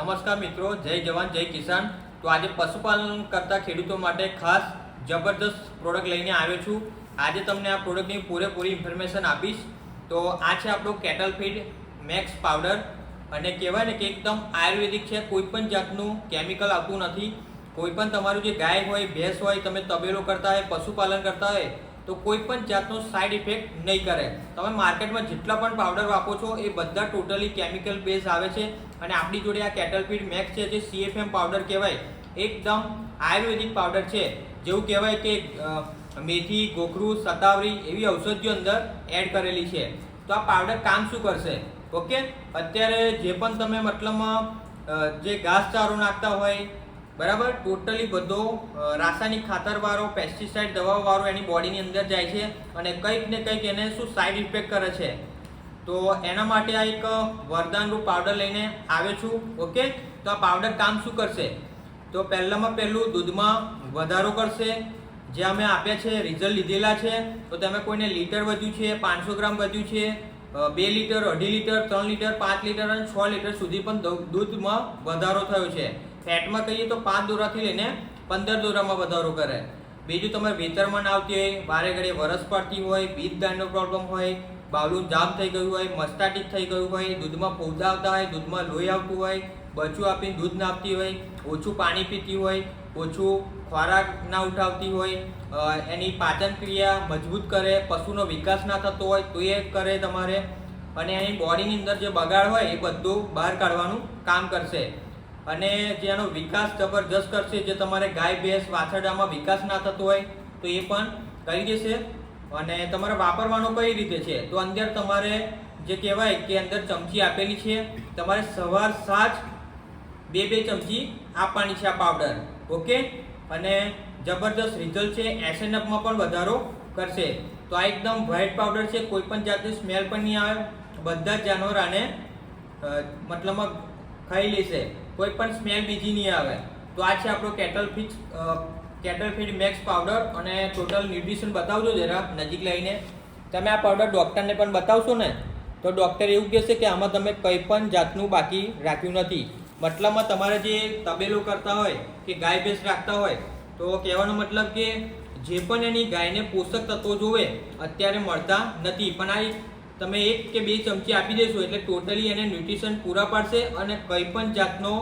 નમસ્કાર મિત્રો, જય જવાન, જય કિસાન. તો આજે પશુપાલન કરતા ખેડૂતો માટે ખાસ જબરદસ્ત પ્રોડક્ટ લઈને આવ્યો છું. આજે તમને આ પ્રોડક્ટની પૂરેપૂરી ઇન્ફોર્મેશન આપીશ. તો આ છે આપણો કેટલ ફીડ મેક્સ પાવડર અને કહેવાય ને કે એકદમ આયુર્વેદિક છે, કોઈ પણ જાતનું કેમિકલ આવતું નથી. કોઈ પણ તમારું જે ગાય હોય, ભેંસ હોય, તમે તબેલો કરતા હોય, પશુપાલન કરતા હોય તો કોઈ પણ જાતનો સાઈડ ઇફેક્ટ નહીં કરે. તમે માર્કેટમાં જેટલા પણ પાવડર વાપરો છો, એ બધા ટોટલી કેમિકલ બેઝ આવે છે. અને આપણી જોડે આ કેટલફીડ મેક્સ છે, જે સીએફએમ પાવડર કહેવાય, એકદમ આયુર્વેદિક પાવડર છે. જેવું કહેવાય કે મેથી, ગોખરું સતાવરી એવી ઔષધિઓ અંદર એડ કરેલી છે. તો આ પાવડર કામ શું કરશે? ઓકે? અત્યારે જે પણ તમે મતલબમાં જે ઘાસચારો નાખતા હોય બરાબર? ટોટલી બધો રાસાયણિક ખાતરવાળો પેસ્ટિસાઇડ દવાવાળો એની બોડીની અંદર જાય છે અને કંઈક ને કંઈક એને શું સાઈડ ઇફેક્ટ કરે છે? તો એના માટે આ એક વરદાનરૂપ પાવડર લઈને આવ્યો છું ઓકે તો આ પાવડર કામ શું કરશે? તો પહેલામાં પહેલું દૂધમાં વધારો કરશે, જે અમે આપ્યા છે રિઝલ્ટ લીધેલા છે. તો તમે કોઈને લીટર વધ્યું છે, પાંચસો ગ્રામ વધ્યું છે બે લીટર, અઢી લીટર, ત્રણ લીટર, પાંચ લીટર અને છ લીટર સુધી પણ દૂધમાં વધારો થયો છે. ફેટમાં કહીએ તો પાંચ દોરાથી લઈને પંદર દોરામાં વધારો કરે. બીજું તમારે વેતરમાં ના આવતી હોય, વારે ઘડીએ વરસ પડતી હોય દાંડનો પ્રોબ્લેમ હોય બાવલું જામ થઈ ગયું હોય મસ્તાટીક થઈ ગયું હોય, દૂધમાં ફોદા આવતા હોય, દૂધમાં લોહી આવતું હોય બચું આપીને દૂધ ના આપતી હોય, ઓછું પાણી પીતી હોય, ઓછું ખોરાક ના ઉઠાવતી હોય એની પાચન ક્રિયા મજબૂત કરે, પશુનો વિકાસ ના થતો હોય, તો એ કરે તમારે. અને એની બોડીની અંદર જે બગાડ હોય, એ બધું બહાર કાઢવાનું કામ કરશે. અને જે એનો વિકાસ જબરજસ્ત કરશે, જે તમારે ગાય, ભેંસ, વાછરડામાં વિકાસ ના થતો હોય, તો એ પણ કરી દેશે. અને તમારે વાપરવાનો કઈ રીતે છે? તો અંદર તમારે જે કહેવાય કે અંદર ચમચી આપેલી છે. તમારે સવાર સાંજ બે બે ચમચી આપવાની છે આ પાવડર. ઓકે? અને જબરદસ્ત રિઝલ્ટ છે એસએનએફમાં પણ વધારો કરશે. તો આ એકદમ વ્હાઇટ પાવડર છે, કોઈ પણ જાતની સ્મેલ પણ નહીં આવે. બધા જ જાનવર આને મતલબમાં ખાઈ લેશે. કોઈ પણ સ્મેલ બીજી નહીં આવે. તો આ છે આપણો cattle fix cattle feed max powder અને ટોટલ ન્યુટ્રિશન બતાવજો જરા નજીક લઈને. તમે આ પાવડર ડૉક્ટરને પણ બતાવશો ને, તો ડૉક્ટર એવું કહેશે કે આમાં તમે કંઈ પણ જાતનું બાકી રાખ્યું નથી. મતલબમાં તમારે જે તબેલો કરતા હોય કે ગાય ભેંસ રાખતા હોય, તો કહેવાનો મતલબ કે જે પણ એની ગાયને પોષક તત્વો જોવે, અત્યારે મળતા નથી. પણ આ તમે એક કે બે ચમચી આપી દેશો એટલે ટોટલી એને ન્યુટ્રિશન પૂરા પાડશે અને કંઈ પણ જાતનો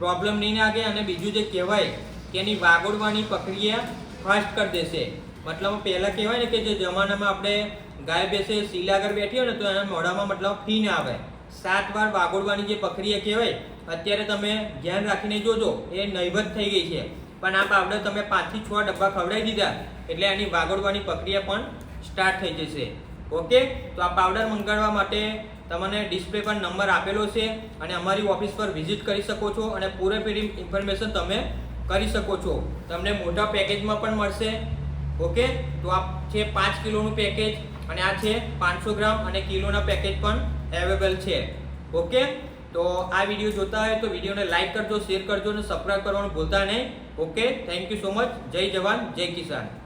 પ્રોબ્લેમ નહીં લાગે અને બીજું જે કહેવાય કે એની વાગોડવાની પ્રક્રિયા ફાસ્ટ કરી દેશે. મતલબ પહેલાં કહેવાય ને કે જે જમાનામાં આપણે ગાય ભેંસે સીલા આગળ બેઠી હોય ને તો એના મોઢામાં મતલબ ફી ના આવે. સાત વાર વાગોડવાની જે પ્રક્રિયા કહેવાય, અત્યારે તમે ધ્યાન રાખીને જોજો, એ નહીવત થઈ ગઈ છે. પણ આ પાવડર તમે પાંચથી છ ડબ્બા ખવડાવી દીધા, એટલે આની વાગોડવાની પ્રક્રિયા પણ સ્ટાર્ટ થઈ જશે. ઓકે? તો આ પાવડર મંગાવવા માટે તમને ડિસ્પ્લે પર નંબર આપેલો છે અને અમારી ઓફિસ પર વિઝિટ કરી શકો છો અને પૂરેપૂરી ઇન્ફોર્મેશન તમે કરી શકો છો. તમને મોટા પેકેજમાં પણ મળશે. ઓકે? તો આ છે પાંચ કિલોનું પેકેજ અને આ છે પાંચસો ગ્રામ અને કિલોના પેકેજ પણ અવેલેબલ છે. ઓકે? તો આ વીડિયો જોતા હોય તો વિડીયોને લાઇક કરજો શેર કરજો અને સબસ્ક્રાઈબ કરવાનું ભૂલતા નહીં. Okay? Thank you so much જય જવાન, જય કિસાન.